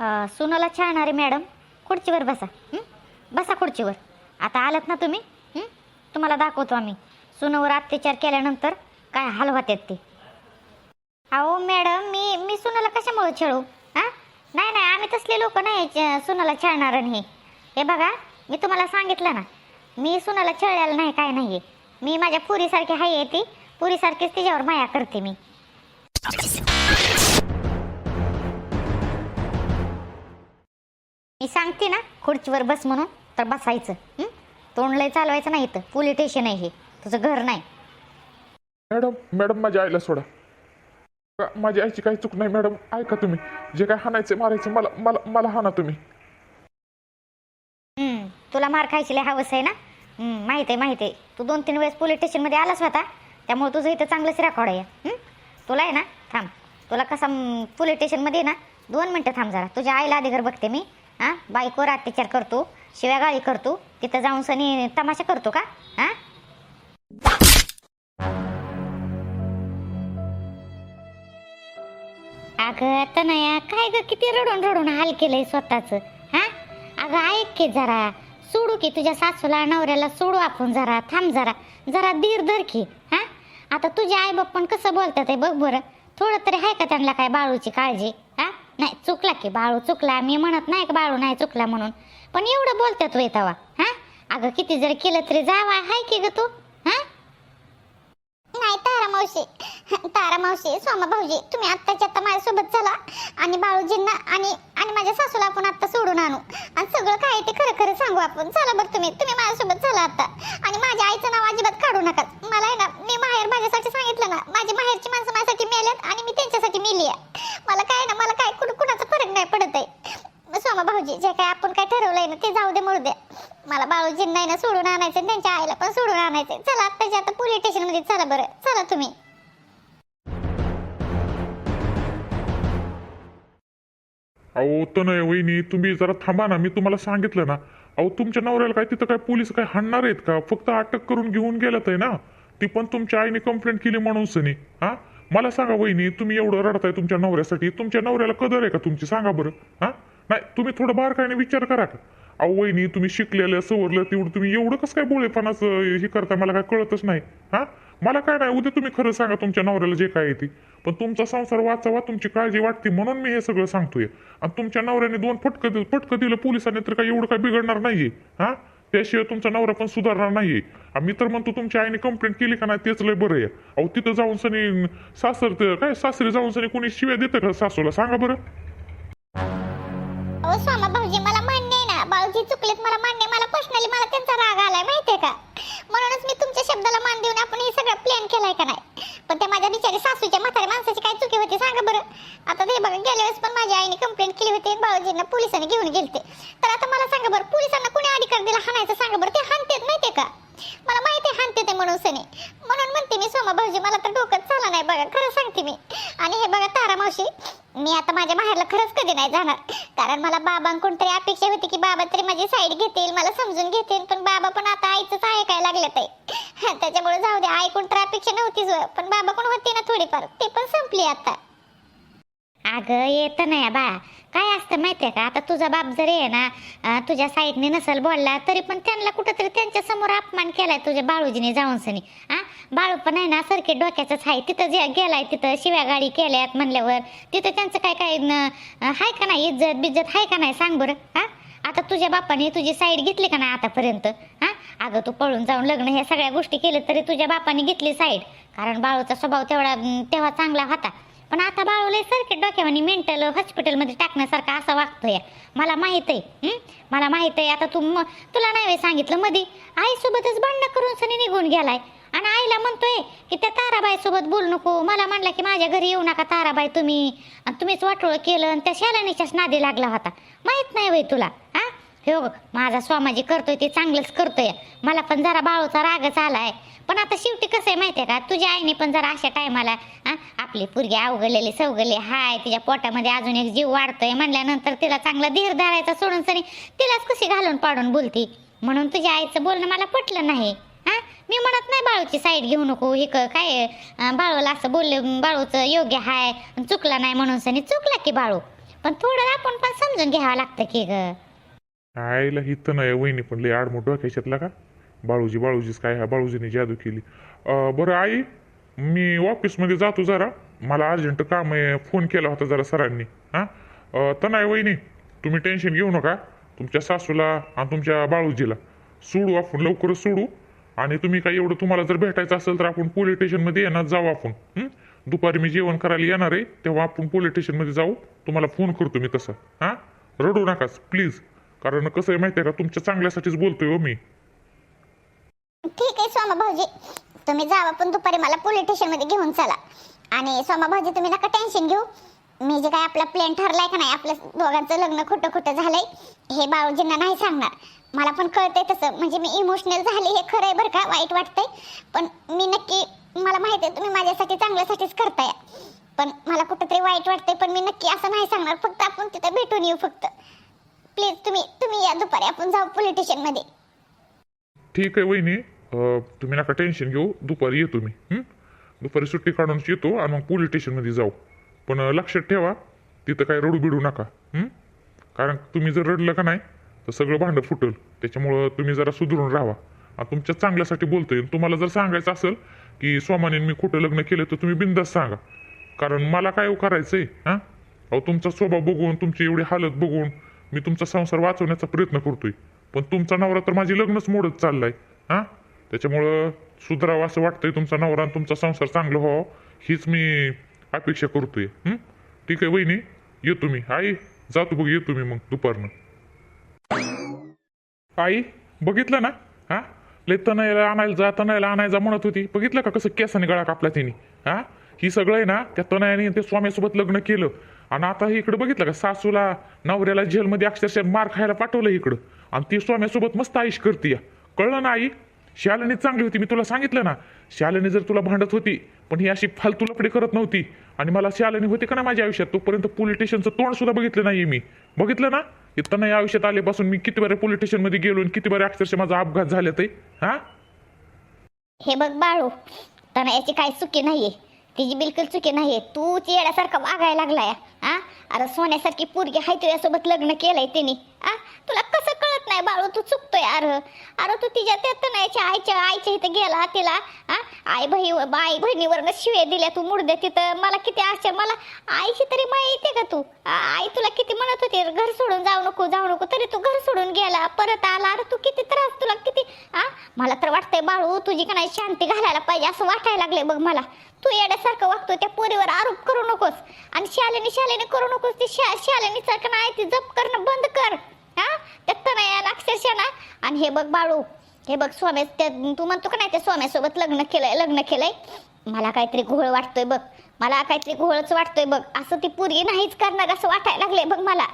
सुनाला छान अरे मॅडम. खुर्चीवर बसा. बसा खुर्चीवर. आता आलात ना तुम्ही? तुम्हाला दाखवतो आम्ही. सुनावर अत्याचार केल्यानंतर काय हाल होतात ते. अहो मॅडम मी मी सुनाला कशामुळे छळू? हां? नाही नाही आम्ही तसले लोक नाही सुनाला छळणार हे. हे बघा मी तुम्हाला सांगितलं ना. मी सुनाला छळलेलं नाही काय नाही आहे मी माझ्या पुरीसारखी हाय आहे ती. पुरीसारखीच तिच्यावर माया करते मी. मी सांगते ना खुर्चीवर बस म्हणून तर बसायचं? तोंड लय चालवायचं नाही इथं. पोलीस स्टेशन आहे हे. तुझं घर नाही. मॅडम मॅडम माझ्या आईला सोडा. का- माझ्या आईची काही चूक नाही मॅडम. ऐका तुम्ही. जे काय हाणायचं मारायचं मला मला मला हाना तुम्ही. हं, तुला मार खायची लय हवस आहे ना? हं, माहीत आहे माहीत आहे. तू दोन तीन वेळेस पोलीस स्टेशनमध्ये आलास होता. त्यामुळे तुझं इथं चांगलंच रेकॉर्ड आहे. हं? तुला आहे ना? थांब. तुला कसा म, पोलीस स्टेशनमध्ये ना? दोन मिनटं थांब जरा. तुझ्या आईला आधी घर बघते मी. हां? बायकोवर अत्याचार करतो शिव्या गाळी करतो तिथं जाऊन सनी तमाशा करतो का? हां? अगं तनया काय ग किती रडून रडून हाल केलंय स्वतःच हा? अगं ऐक की जरा सोडू की तुझ्या सासूला नवऱ्याला सोडू आपण जरा थांब जरा जरा धीर धर की हा? आता तुझे आई बाप पण कसं बोलतात आहे बघ बरं थोडं तरी आहे का त्यांना काय बाळूची काळजी हा? नाही चुकला की बाळू चुकला. मी म्हणत नाही का बाळू नाही चुकला म्हणून. पण एवढं बोलतात वय तवा हा? अगं किती जर केलं तरी जावा हाय की ग तू? मावशी. तारा मावशी सोमा भाऊजी तुम्ही आत्ताच्या आत्ता माझ्यासोबत चला. आणि बाळूजींना आणि आणि माझ्या सासूला आपण आत्ता सोडून आणू. आणि सगळं काय ते खरं खरं सांगू आपण. चला बरं तुम्ही. तुम्ही माझ्यासोबत चला आता. आणि माझ्या आईचं नाव अजिबात काढू नका. मला आहे ना मी माहेर माझ्यासाठी सांगितलं ना माझी माहेरची माणसं माझ्यासाठी मेल्यात आणि मी त्यांच्यासाठी मेली आहे. मला काय ना मला काय कुठं कुणाचा फरक नाही पडत आहे. सोमा भाऊजी जे काय आपण काय ठरवलंय ना ते जाऊ दे मरू दे. मला बाळूजींना ना सोडून आणायचं त्यांच्या आईला पण सोडून आणायचं चला आत्ताच्या आता पोलीस स्टेशनमध्ये चला बरं. चला तुम्ही. अहो तनय वहिनी तुम्ही जरा थांबा ना मी तुम्हाला सांगितलं ना. अहो तुमच्या नवऱ्याला काय तिथं काय पोलीस काय हाणणार आहेत का? फक्त अटक करून घेऊन गेलात आहे ना. ती पण तुमच्या आईने कंप्लेंट केली म्हणून सनी. हा? मला सांगा वहिनी तुम्ही एवढं रडताय तुमच्या नवऱ्यासाठी. तुमच्या नवऱ्याला कदर आहे का तुमची? सांगा बरं. हा? नाही तुम्ही थोडं बारकाईने विचार करा का अहो वहिनी तुम्ही शिकलेल्या सवरलं तेवढं तुम्ही एवढं कसं काय बोळेपणाचं हे करता मला काय कळतच नाही. हा? मला काय नाही उद्या तुम्ही खरं सांगा तुमच्या नवऱ्याला जे काय आहे ते. पण तुमचा संसार वाचावा तुमची काळजी वाटते म्हणून मी हे सगळं सांगतोय. आणि तुमच्या नवऱ्याने दोन फटकं दिलं फटकं दिलं पोलिसांनी तर काय एवढं काय बिघडणार नाहीये. हा? त्याशिवाय तुमचा नवरा पण सुधारणार नाहीये. मी तर म्हणतो तुमच्या आईने कंप्लेंट केली का नाही तेच लय बरं आहे. अहो तिथं जाऊन सनी सासर काय सासरी जाऊन सनी कोणी शिव्या देतं का सासूला? सांगा बरं. अहो स्वामा भाऊजी मला मान्य आहे ना. बाळूजी चुकलेत मला मान्य मला पर्सनली मला त्यांचा राग आलाय माहितीये का? म्हणूनच मी तुमच्या शब्दाला मान देऊन आपण हे सगळं प्लॅन केलाय का नाही? पण त्या माझ्या बिचारी सासूच्या म्हाताऱ्या माणसाची काय चुकी होती सांगा बरं. आता ते बघा गेल्या वेळेस पण माझ्या आईने कंप्लेंट केली होती आणि पोलिसांनी घेऊन गेलते. तर आता मला सांगा बरं पोलिसांना कोणी अधिकार दिला हाणायचं सांगा बरं ते हाणतेत माहितीये का? मला माहिती आहे हाणते ते म्हणून सने. म्हणून म्हणते मी सोमा भाऊजी मला तर डोकंच चाला नाही बघा खरं सांगते मी. आणि हे बघा तारा मावशी मी आता माझ्या माहेरला खरंच कधी नाही जाणार. कारण मला बाबांकडून तरी अपेक्षा होती की बाबा तरी माझी साईड घेतील मला समजून घेतील पण बाबा पण आता आईचंच ऐकायला लागलेत आहे त्याच्यामुळे जाऊ दे ऐकून तर अपेक्षा नव्हतीच पण बाबा पण होती ना थोडीफार ते पण संपली आता. अगं येत नाही बा. काय असतं माहितीये का? आता तुझा बाप जरी आहे ना तुझ्या साईडने नसल बोलला तरी पण त्यांना कुठंतरी त्यांच्यासमोर अपमान केलाय तुझ्या बाळूजीने जाऊन सनी हा बाळू पण आहे ना सरके डोक्याचाच आहे. तिथं जे गेलाय तिथं शिव्या गाडी केल्यात म्हणल्यावर तिथं त्यांचं काय काय हाय का नाही? इज्जत बिज्जत हाय का नाही? सांग बरं. हा आता तुझ्या बापाने तुझी साईड घेतली का नाही आतापर्यंत? अगं तू पळून जाऊन लग्न ह्या सगळ्या गोष्टी केल्या तरी तुझ्या बापाने घेतली साईड कारण बाळूचा स्वभाव तेवढा तेव्हा चांगला होता. पण आता बाळूला सारखे डोक्यावानी मेंटल हॉस्पिटलमध्ये टाकण्यासारखा असा वागतोय. मला माहीत आहे मला माहीत आहे आता तू तुला नाही सांगितलं मध्ये आईसोबतच भांडणं करून सनी निघून गेलाय. आणि आईला म्हणतोय की त्या ताराबाई सोबत बोलू नको. मला म्हणला की माझ्या घरी येऊ नका ताराबाई तुम्ही. आणि तुम्हीच वाटोळ केलं आणि त्या शालानीच्याच नादी लागला होता. माहीत नाही वय तुला. हे माझा स्वामाजी करतोय ते चांगलंच करतोय. मला पण जरा बाळूचा रागच आलाय. पण आता शेवटी कसं आहे माहितीये का? तुझ्या आईने पण जरा अशा टायमाला आपली पुरगी अवघडलेली सवगले हाय तिच्या पोटामध्ये अजून एक जीव वाढतोय म्हणल्यानंतर तिला चांगला धीर धरायचा सोडून सरी तिलाच कशी घालून पाडून बोलती? म्हणून तुझ्या आईचं बोलणं मला पटलं नाही. हा मी म्हणत नाही बाळूची साईड घेऊ नको हे काय बाळूला असं बोलले बाळूचं योग्य हाय चुकला नाही म्हणून सनी चुकला की बाळू. पण थोडं आपण पण समजून घ्यावं लागतं की ग. आईला हिथं नाही वहिनी पण लय आडमोड डोक्याच्यातला का? बाळूजी बाळूजीच काय ह्या बाळूजीने जादू केली. बरं आई मी ऑफिसमध्ये जातो जरा. मला अर्जंट काम आहे फोन केला होता जरा सरांनी. हां? तर नाही वहिनी तुम्ही टेन्शन घेऊ नका. तुमच्या सासूला आणि तुमच्या बाळूजीला सोडू आपण लवकरच सोडू. आणि तुम्ही काय एवढं तुम्हाला जर भेटायचं असेल तर आपण पोलीस स्टेशनमध्ये येणार जाऊ आपण. दुपारी मी जेवण करायला येणार आहे तेव्हा आपण पोलीस स्टेशनमध्ये जाऊ. तुम्हाला फोन करतो मी तसं. हां? रडू नकाच प्लीज. कारण कसं आहे माहिती आहे का तुमच्या चांगल्यासाठीच बोलतोय हो मी. ठीक आहे सोमा भाऊजी. तुम्ही जावा पण दुपारी मला पोलीस स्टेशनमध्ये घेऊन चला. आणि सोमा भाऊजी तुम्ही नका टेन्शन घेऊ. मी जे काय आपला प्लॅन ठरलाय का नाही आपलं दोघांचं लग्न खोटं खोटं झालंय हे बाळूजींना नाही सांगणार. मला पण कळतंय तसं. म्हणजे मी इमोशनल झाले हे खरं आहे बरं का वाईट वाटतंय. पण मी नक्की मला माहिती आहे तुम्ही माझ्यासाठी चांगल्यासाठीच करताय. पण मला कुठंतरी वाईट वाटतंय पण मी नक्की असं नाही सांगणार. फक्त आपण तिथे भेटून येऊ फक्त. प्लीज तुम्ही तुम्ही या दुपारी आपण जाऊ पोलीस स्टेशनमध्ये ठीक आहे वहिनी. अं, तुम्ही नका टेन्शन घेऊ. दुपारी येतो मी हं? दुपारी सुट्टी काढूनच येतो आणि मग पोलीस स्टेशनमध्ये जाऊ. पण अं, लक्षात ठेवा तिथं काय रडू बिडू नका हं? कारण तुम्ही जर रडलं का नाही तर सगळं भांडं फुटल. त्याच्यामुळं तुम्ही जरा सुधरून राहा. आणि तुमच्या चांगल्यासाठी बोलतोय. तुम्हाला जर सांगायचं असेल की स्वामाने मी खोटं लग्न केलं तर तुम्ही बिंदास सांगा. कारण मला काय हो करायचंय हां? अहो तुमचा स्वभाव बघून तुमची एवढी हालत बघून मी तुमचा संसार वाचवण्याचा प्रयत्न करतोय. पण तुमचा नवरा तर माझी लग्नच मोडत चाललाय हां? त्याच्यामुळं सुधारावं असं वाटतंय तुमचा नवरा आणि तुमचा संसार चांगला व्हावं हो, हीच मी अपेक्षा करतोय ठीक आहे वहिनी येतो मी आई जातो बघ येतो मी मग दुपारनं. आई बघितलं ना? हा? लय यायला आणायला जा तणायला आणायला जा म्हणत होती. बघितलं का कसं केसाने गळा कापला तिने हा? ही सगळं आहे ना त्या तनयाने ते स्वाम्यासोबत लग्न केलं. आणि आता इकडं बघितलं का? सासूला नवऱ्याला जेलमध्ये अक्षरशः मार खायला पाठवलं इकडं. आणि ती स्वाम्यासोबत मस्त आयुष करते कळलं ना आई? शालिनी चांगली होती मी तुला सांगितलं ना. शालिनी जर तुला भांडत होती पण ही अशी फालतू लफडी करत नव्हती. आणि मला शालिनी होती का ना माझ्या आयुष्यात? तोपर्यंत पोलीस स्टेशनचं तोंड सुद्धा बघितलं नाही मी. बघितलं ना? इथं नाही आयुष्यात आल्यापासून मी किती बऱ्या पोलीस स्टेशनमध्ये गेलो आणि किती बऱ्या अक्षरशः माझा अपघात झाले ते. हा? हे बघ बाळू तनयाची काही चुकी नाहीये. तिची बिलकुल चुकी नाहीये. तू ती येण्यासारखा वागायला लागलाय. अरे सोन्यासारखी पोरगी हाय तुझ्यासोबत लग्न केलंय तिने. आ तुला नाही बाळू तू चुकतोय. अरे अरे तू तिच्या त्यात नाही आईच्या आईच्या इथं गेला तिला हा? आई बही आई बहिणीवरनं शिवे दिल्या तू मुडदे तिथं. मला किती आश्चर्य मला आईची तरी माय येते का तू? आई तुला किती म्हणत होती घर सोडून जाऊ नको जाऊ नको तरी तू घर सोडून गेला परत आला. अरे तू किती त्रास तुला किती हा मला तर वाटतंय बाळू तुझी का नाही शांती घालायला पाहिजे असं वाटायला लागलंय बघ मला. तू येड्यासारखं वागतो त्या पोरीवर आरोप करू नकोस. आणि शालेनी शालेनी करू नकोस ती शा शालेनी सारखं नाही ती जप करणं बंद कर हा त्यात तर नाही अक्षरशः ना आणि हे बघ बाळू हे बघ स्वामी त्या तू म्हणतो का नाही त्या स्वाम्यासोबत लग्न केलंय लग्न केलंय? मला काहीतरी घोळ वाटतोय बघ. मला काहीतरी घोळच वाटतोय बघ. असं ती पोरगी नाहीच करणार असं वाटायला लागलंय बघ मला.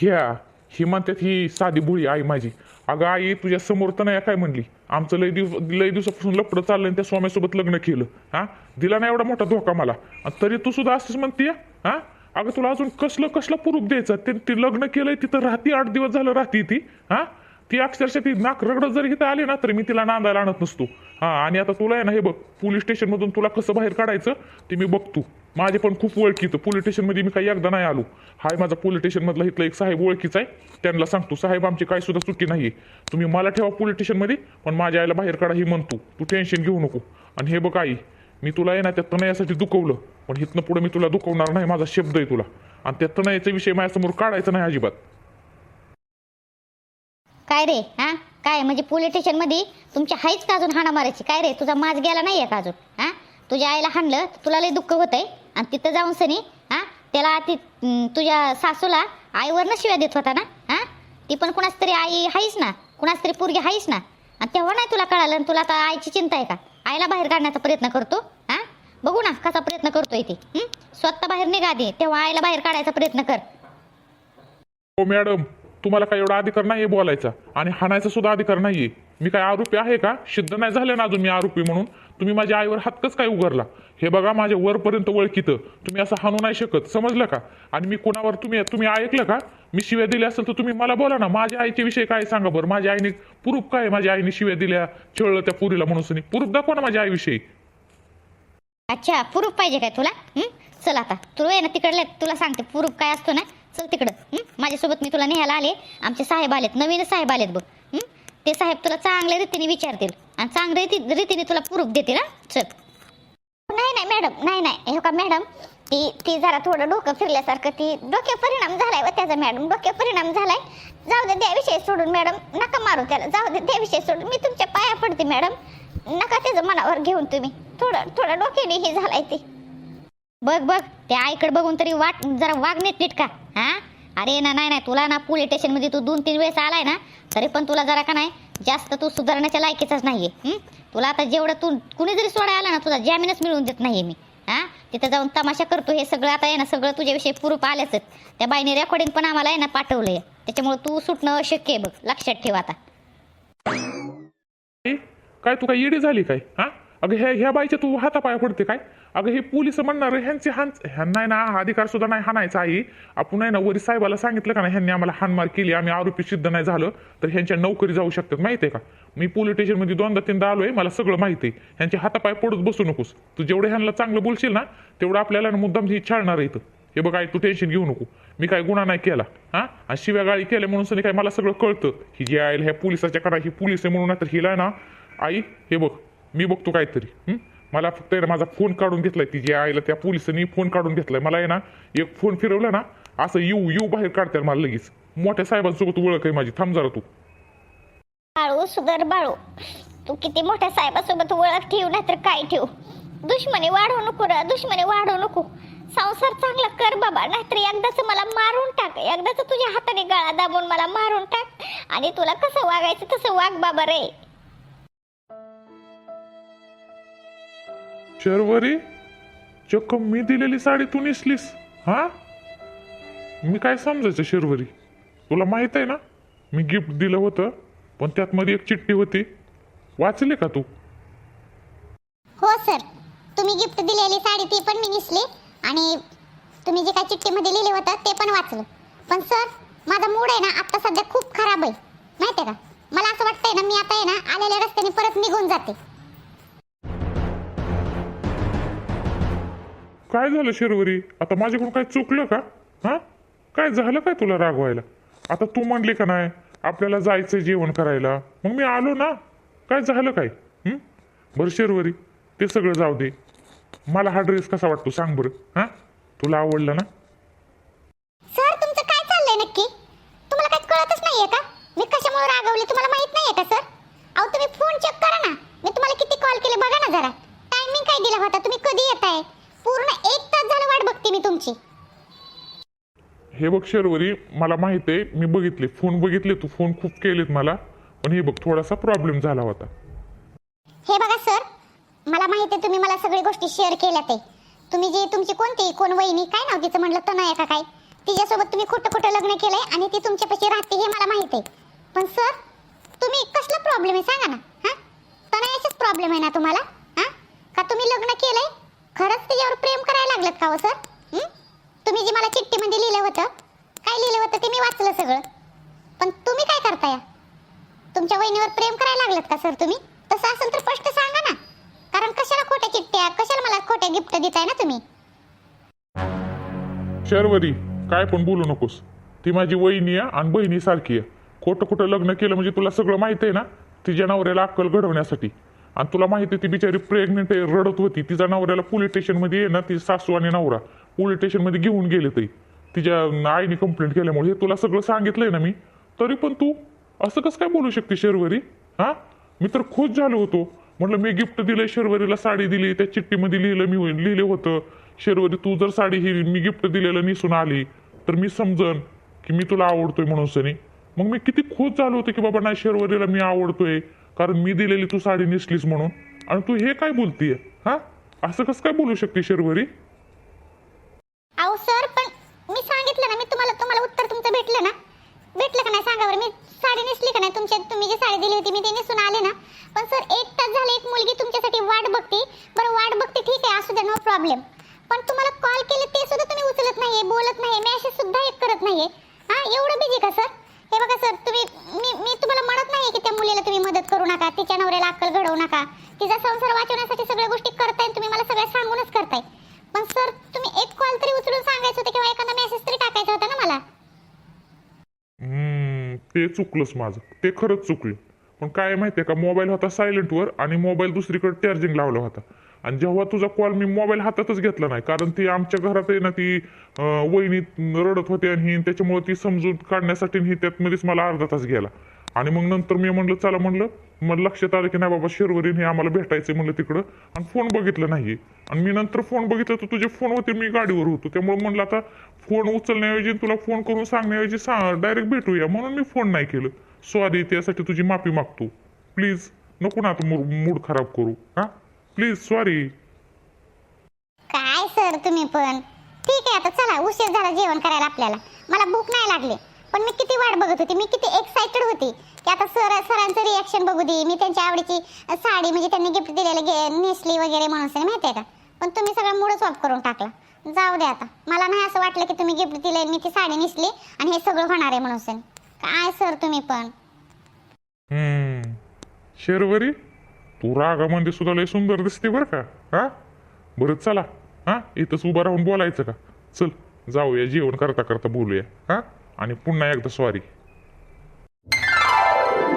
घ्या. ही म्हणतात ही साधी भोळी आई माझी. अगं आई तुझ्या समोर तर नाही काय म्हणली? आमचं लय दिवस लय दिवसापासून लपडं चाललं आणि त्या स्वाम्यासोबत लग्न केलं. हा? दिला नाही एवढा मोठा धोका मला. आणि तरी तू सुद्धा असंच म्हणते हा? अगं तुला अजून कसलं कसलं पुरूप द्यायचं? ते ती लग्न केलंय तिथं राहती आठ दिवस झालं राहती ती. हा? ती अक्षरशः ती नाक रगडत जर इथं आली ना तर मी तिला नांदायला आणत नसतो. हा आणि आता तुला आहे ना हे बघ पोलीस स्टेशनमधून तुला कसं बाहेर काढायचं ते मी बघतो. माझे पण खूप ओळखीचं पोलीस स्टेशनमध्ये मी काही एकदा नाही आलो. हाय माझा पोलीस स्टेशनमधला इथला एक साहेब ओळखीचा आहे. त्यांना सांगतो साहेब आमची काही सुद्धा चुकी नाही तुम्ही मला ठेवा पोलीस स्टेशनमध्ये पण माझ्या आईला बाहेर काढा ही म्हणतो. तू टेन्शन घेऊ नको. आणि हे बघ आई मी तुला आहे ना त्या तनयासाठी दुखवलं. पण इथनं पुढे मी तुला दुखवणार नाही माझा शब्द आहे तुला. आणि त्या तनयाचा विषय माझ्यासमोर काढायचा नाही अजिबात. काय रे हा? काय म्हणजे पोलीस स्टेशनमध्ये तुमची हाईच का अजून हाणा मारायची? काय रे तुझा माज गेला नाहीये का अजून? हा? तुझ्या आईला हाणलं तर तुला लय दुःख होतंय. आणि तिथं जाऊन सनी हा? त्याला ती तुझ्या सासूला आईवरनं शिव्या देत होता ना? हा? ती पण कुणाच तरी आई हाईच ना? कुणाच तरी पोरगी हाईच ना? आणि तेव्हा नाही तुला कळालं आणि तुला आता आईची चिंता आहे का? आईला बाहेर काढण्याचा प्रयत्न करतो हा? बघू ना कसा प्रयत्न करतोय इथे स्वतः बाहेर निघा दे तेव्हा आईला बाहेर काढायचा प्रयत्न कर. हो मॅडम तुम्हाला काय एवढा अधिकार नाहीये बोलायचा आणि हाणायचा सुद्धा अधिकार नाहीये. मी काय आरोपी आहे का? सिद्ध नाही झाले ना अजून मी आरोपी म्हणून? तुम्ही माझ्या आईवर हातकच काय उघडला? हे बघा माझ्या वरपर्यंत ओळखीतं. तुम्ही असं हाणू नाही शकत. समजलं का? आणि मी कोणावर तुम्ही तुम्ही ऐकलं का? मी शिव्या दिल्या असेल तर तुम्ही मला बोला ना. माझ्या आईच्या विषयी काय सांगा बरं? माझ्या आईने प्रूफ काय माझ्या आईने शिव्या दिल्या छेळलं त्या पुरीला म्हणून प्रूफ दाखवा ना माझ्या आईविषयी. अच्छा प्रूफ पाहिजे काय तुला? चल आता. तू आहे ना तिकडले. तुला सांगते प्रूफ काय असतो ना? चल तिकडं. माझ्यासोबत मी तुला न्यायला आले. आमचे साहेब आलेत. नवीन साहेब आलेत बघ. ते साहेब तुला चांगल्या रीतीने विचारतील. आणि रीती रीतीने तुला प्रूफ देतील ना. चल. नाही नाही मॅडम नाही नाही. हो का मॅडम ती ती जरा थोडं डोकं फिरल्यासारखं ती डोक्या परिणाम झालाय व त्याचा मॅडम. डोक्या परिणाम झालाय. जाऊ दे त्या विषय सोडून मॅडम. नका मारू त्याला. जाऊ दे त्या विषय सोडून. मी तुमच्या पाया पडते मॅडम. नका त्याचं मनावर घेऊन तुम्ही. थोडं थोडं डोक्याने हे झालाय ते. बघ बघ त्या आईकडे बघून तरी वाट जरा वाग नीट नीट का हा? अरे ना नाही नाही तुला ना पोलीस स्टेशनमध्ये तू दोन तीन वेळेस आलाय ना तरी पण तुला जरा का नाही जास्त तू सुधारण्याच्या लायकीचाच नाहीये तुला आता जेवढं तू कुणी जरी सोडा आला ना तुझा जामीनच मिळवून देत नाहीये मी हा? तिथं जाऊन तमाशा करतो हे सगळं आता आहे ना सगळं तुझ्याविषयी पूर्व आल्याच त्या बाईने रेकॉर्डिंग पण आम्हाला आहे ना पाठवलंय. त्याच्यामुळे तू सुटणं अशक्य आहे बघ लक्षात ठेव आता. काय तू काय येडी झाली काय हा? अगं ह्या ह्या बाईच्या तू हातापाया पडते काय? अगं हे पोलीस म्हणणार ह्यांचे हान ह्यांना आहे ना अधिकार सुद्धा नाही हाणायचा आई. आपण आहे ना वरी साहेबाला सांगितलं का ना ह्यांनी आम्हाला हानमार केली आम्ही आरोपी सिद्ध नाही झालं तर ह्यांच्या नोकरी जाऊ शकतात माहिती आहे का? मी पोलीस स्टेशनमध्ये दोनदा तीनदा आलोय मला सगळं माहिती आहे. ह्यांचे हातापाय पडत बसू नकोस. तू जेवढे ह्यांना चांगलं बोलशील ना तेवढं आपल्याला मुद्दाम ही छाळणार आहे इथं. हे बघ आई तू टेन्शन घेऊ नको. मी काय गुन्हा नाही केला हा? आणि शिव्या गाळी केल्या म्हणून सनी काय मला सगळं कळतं. ही जे आयल ह्या पोलिसाच्या करा ही पोलीस आहे म्हणून तर हिला ना आई हे बघ. मी बघतो काहीतरी. हं? मला फक्त आहे ना माझा फोन काढून घेतलाय तिच्या आईला त्या पोलिसांनी फोन काढून घेतलाय. मला आहे ना एक फोन फिरवला ना असं येऊ येऊ बाहेर काढतात मला लगेच. मोठ्या साहेबांसोबत ओळख आहे माझी. थांब जरा तू. बाळू सुधर बाळू. तू किती मोठ्या साहेबासोबत ओळख ठेव नाहीतर काय ठेव? दुश्मनी वाढवू नको र दुश्मनी वाढवू नको. संसार चांगला कर बाबा नाहीतर एकदाच मला मारून टाक. एकदाच तुझ्या हाताने गळा दाबून मला मारून टाक. आणि तुला कसं वागायचं तसं वाग बाबा रे. शर्वरी चक्क मी दिलेली साडी तू नेसलीस हा? मी काय समजायचं शर्वरी? तुला माहीत आहे ना मी गिफ्ट दिलं होतं पण त्यात मध्ये एक चिठ्ठी होती. वाचली का तू? हो सर तुम्ही गिफ्ट दिलेली साडी ती पण मी नेसली आणि तुम्ही जे काय चिठ्ठीमध्ये लिहिले होतं ते पण वाचलं. पण सर माझा मूड आहे ना आता सध्या खूप खराब आहे. माहिती आहे का? मला असं वाटतंय ना मी आता आहे ना आलेल्या रस्त्याने परत निघून जाते. काय झालं शिरवरी? आता माझ्याकडून काय चुकलं का? हा? काय झालं काय तुला रागवायला? आता तू म्हणली का नाही आपल्याला जायचं जेवण करायला? मग मी आलो ना. काय झालं काय? हं? बरं शिरवरी ते सगळं जाऊ दे. मला हा ड्रेस कसा वाटतो सांग बरं. हा? तुला आवडला ना सर तुमचं काय चाललंय नक्की तुम्हाला काही कळतच नाहीये का मी कशामुळे रागवले तुम्हाला माहीत नाहीये का सर अहो तुम्ही फोन चेक करा ना मी तुम्हाला किती कॉल केले बघा ना जरा टायमिंग काय दिला होता तुम्ही कधी येताय पूर्ण एक तास झालं वाट बघते मी तुमची. हे बघ शर्वरी मला माहीत आहे मी बघितले फोन बघितले तू फोन खूप केलेत मला पण हे बघ थोडासा प्रॉब्लेम झाला होता. हे बघा सर मला माहिती आहे तुम्ही मला सगळी गोष्टी शेअर केल्या ते. तुम्ही जे तुमची कोणती कोण वहिनी काय नाव तिचं म्हणलं तनया का काय तिच्यासोबत तुम्ही खोटं खोटं लग्न केलंय आणि ती तुमच्यापाशी राहते हे मला माहीत आहे. पण सर तुम्ही कसला प्रॉब्लेम आहे सांगा ना हा? तनयाचाच प्रॉब्लेम आहे ना तुम्हाला हा? का तुम्ही लग्न केलंय? खरंच तिच्यावर प्रेम करायला लागलं का हो सर? तुम्ही जी मला चिठ्ठीमध्ये लिहिलं होतं काय लिहिलं होतं ते मी वाचलं सगळं. पण तुम्ही काय करताय? तुमच्या वहिनीवर प्रेम करायला लागलात का सर तुम्ही? तसं असेल तर स्पष्ट सांगा ना. कारण कशाला खोट्या चिठ्ठ्या कशाला मला खोट्या गिफ्ट देताय ना तुम्ही? शर्वरी काय पण बोलू नकोस. ती माझी वहिनी आहे आणि बहिणी सारखी आहे. खोटं खोटं लग्न केलं म्हणजे तुला सगळं माहिती आहे ना तिच्या नवऱ्याला अक्कल घडवण्यासाठी. आणि तुला माहिती ती बिचारी प्रेग्नेंट आहे रडत होती. तिच्या नवऱ्याला पोलीस स्टेशनमध्ये ये ना ती सासू आणि नवरा. पोलीस स्टेशनमध्ये घेऊन गेले ते. तिच्या आईने कंप्लेंट केल्यामुळे हे तुला सगळं सांगितलंय ना मी? तरी पण तू असं कसं काय बोलू शकते शर्वरी? हा? मी तर खुश झालो होतो. म्हटलं मी गिफ्ट दिलं शर्वरीला साडी दिली त्या चिठ्ठीमध्ये लिहिलं मी लिहिलं होतं. शर्वरी तू जर साडी ही मी गिफ्ट दिलेलं निसून आली तर मी समजन की मी तुला आवडतोय म्हणून सनी. मग मी किती खुश झालो होतो की बाबा नाही शर्वरीला मी आवडतोय कारण मी दिलेली तू साडी नेसलीस म्हणून. आणि तू हे काय बोलतीये? हा? असं कसं काय बोलू शकते शर्वरी अहो सर पण मी सांगितलं ना मी तुम्हाला तुम्हाला उत्तर तुमचं भेटलं ना भेटलं का नाही सांगा बरं मी साडी नेसली का नाही तुमच्या तुम्ही जी साडी दिली होती मी ती नेसून आले ना. पण सर एक तास झाले एक मुलगी तुमच्यासाठी वाट बघते. बरं वाट बघते ठीक आहे असू द्या नो प्रॉब्लेम पण तुम्हाला कॉल केले ते सुद्धा तुम्ही उचलत नाहीये बोलत नाही मेसेज सुद्धा एक करत नाहीये. हा एवढं बिझी का सर? हे बघा सर तुम्ही मी मी तुम्हाला म्हणत नाही की त्या मुलीला तुम्ही मदत करू नका तिच्या नवऱ्याला अक्कल घडवू नका. तिचा संसार वाचवण्यासाठी सगळ्या गोष्टी करताय तुम्ही मला सगळ्या सांगूनच करताय. पण सर तुम्ही एक कॉल तरी उचलून सांगायचं होतं किंवा एखादा मेसेज तरी टाकायचा होता ना मला? हम्म, ते चुकलंच माझं. ते खरंच चुकलं पण काय माहितीये का? मोबाईल होता सायलेंटवर आणि मोबाईल दुसरीकडे चार्जिंग लावला होता. आणि जेव्हा तुझा कॉल मी मोबाईल हातातच घेतला नाही कारण ती आमच्या घरात आहे ना ती वहिनी रडत होती आणि त्याच्यामुळे ती समजून काढण्यासाठी ही त्यात मध्येच मला अर्धा तास गेला. आणि मग नंतर मी म्हणलं चला म्हणलं मग लक्षात आलं की नाही बाबा शिरवरीन हे आम्हाला भेटायचं म्हणलं तिकडं. आणि फोन बघितलं नाही आणि मी नंतर फोन बघितलं तर तुझे फोन होते मी गाडीवर होतो. त्यामुळे म्हणलं आता फोन उचलण्याऐवजी तुला फोन करून सांगण्याऐवजी सांग डायरेक्ट भेटूया म्हणून मी फोन नाही केलं. सॉरी त्यासाठी तुझी माफी मागतो. प्लीज नको ना तू मूड खराब करू. हा? प्लीज सॉरी काय सर तुम्ही पण? ठीक आहे आता चला उशीर झाला जेवण करायला आपल्याला. मला भूक नाही लागली. पण मी किती वाट बघत होती मी किती एक्साइटेड होती की आता सर सरांचं रिॲक्शन बघू दे. मी त्यांच्या आवडीची साडी म्हणजे त्यांनी गिफ्ट दिलेलं गे- नेसली वगैरे म्हणून सर माहिती आहे का? पण तुम्ही सगळा मूडच ऑफ करून टाकला. जाऊ दे आता. मला नाही असं वाटलं की तुम्ही गिफ्ट दिले मी ती साडी नेसली आणि हे सगळं होणार आहे म्हणून. सर काय सर तुम्ही पण? हम्म. शेरवरी तू रागामध्ये सुद्धा लय सुंदर दिसते बरं का? हा? बरं चला. हा? इथंच उभं राहून बोलायचं का? चल जाऊया जेवण करता करता बोलूया. हा? आणि पुन्हा एकदा सॉरी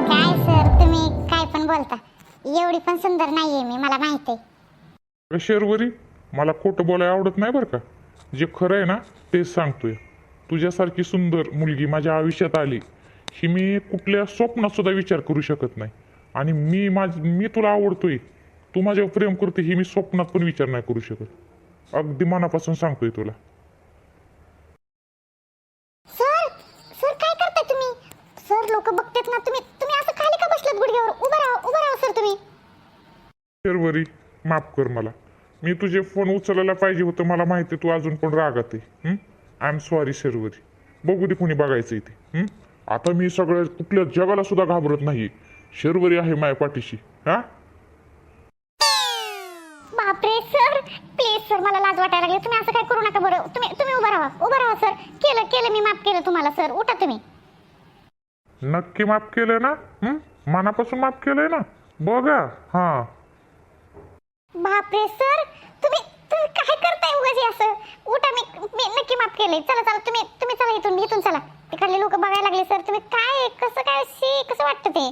काय सर तुम्ही काय पण बोलता. एवढी पण सुंदर नाहीये मी मला माहिती आहे. शेरवरी मला खोटं बोलायला आवडत नाही बरं का? जे खरं आहे ना तेच सांगतोय. तुझ्यासारखी सुंदर मुलगी माझ्या आयुष्यात आली. ही मी कुठल्या स्वप्नात सुद्धा विचार करू शकत नाही. आणि मी माझ मी तुला आवडतोय. तू माझ्यावर प्रेम करते ही मी स्वप्नात पण विचार नाही करू शकत. अगदी मनापासून सांगतोय तुला. सर सर काय करताय तुम्ही? सर लोक बघतात ना तुम्ही तुम्ही असं खाली का बसलात गुडघ्यावर? उभं राहा उभं राहा सर तुम्ही. शेरवरी माफ कर मला. मी तुझे फोन उचलायला पाहिजे होतं मला माहिती तू अजून पण रागात आहे. आय एम सॉरी शेरवरी बघू दे कोणी बघायचं इथे हं? आता मी सगळ्या कुठल्या जगाला सुद्धा घाबरत नाही. शेरवरी आहे माझ्या पाठीशी हा? बापरे सर. प्लीज सर मला लाज वाटायला लागली. तुम्ही असं काय करू नका बरं. तुम्ही तुम्ही उभं राहा उभं राहा सर. केलं केलं मी माफ केलं तुम्हाला सर. उठा तुम्ही. नक्की माफ केलंय ना? हं? मनापासून माफ केलंय ना? बघा हा. बापरे सर. तुम्ही तुम्ही काय करताय उगाच हे असं? उठा मी मी नक्की माफ केले चला चला तुम्ही तुम्ही चला इथून इथून चला. तिकडले लोक बघायला लागले सर तुम्ही काय कसं काय शी कसं वाटतं ते?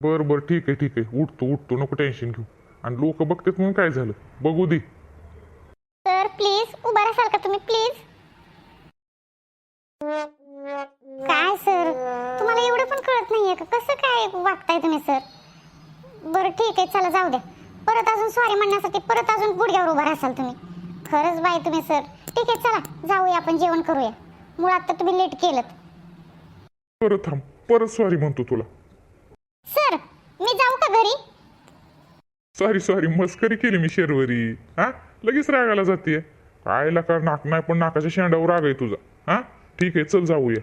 बर बर ठीक आहे ठीक आहे. उठतो उठतो. नको टेन्शन घेऊ. आणि लोक बघतात म्हणून काय झालं? बघू दे. सर प्लीज उभा राहाल का तुम्ही प्लीज काय सर? तुम्हाला एवढं पण कळत नाहीये का? कसं काय वागताय तुम्ही सर? बरं ठीक आहे चला जाऊ द्या. परत अजून सॉरी म्हणण्यासाठी परत अजून गुडघ्यावर उभा राहाल तुम्ही. खरंच बाय तुम्ही सर. ठीक आहे चला जाऊया आपण जेवण करूया. मुळात तर तुम्ही लेट केलं परत थांब परत सॉरी म्हणतो तुला. सर मी जाऊ का घरी? सॉरी सॉरी मस्करी केली मी शेरवरी. हा? लगेच रागाला जाते काय का नाक नाही पण नाकाच्या शेंडावर राग आहे तुझा. हा? ठीक आहे चल जाऊया.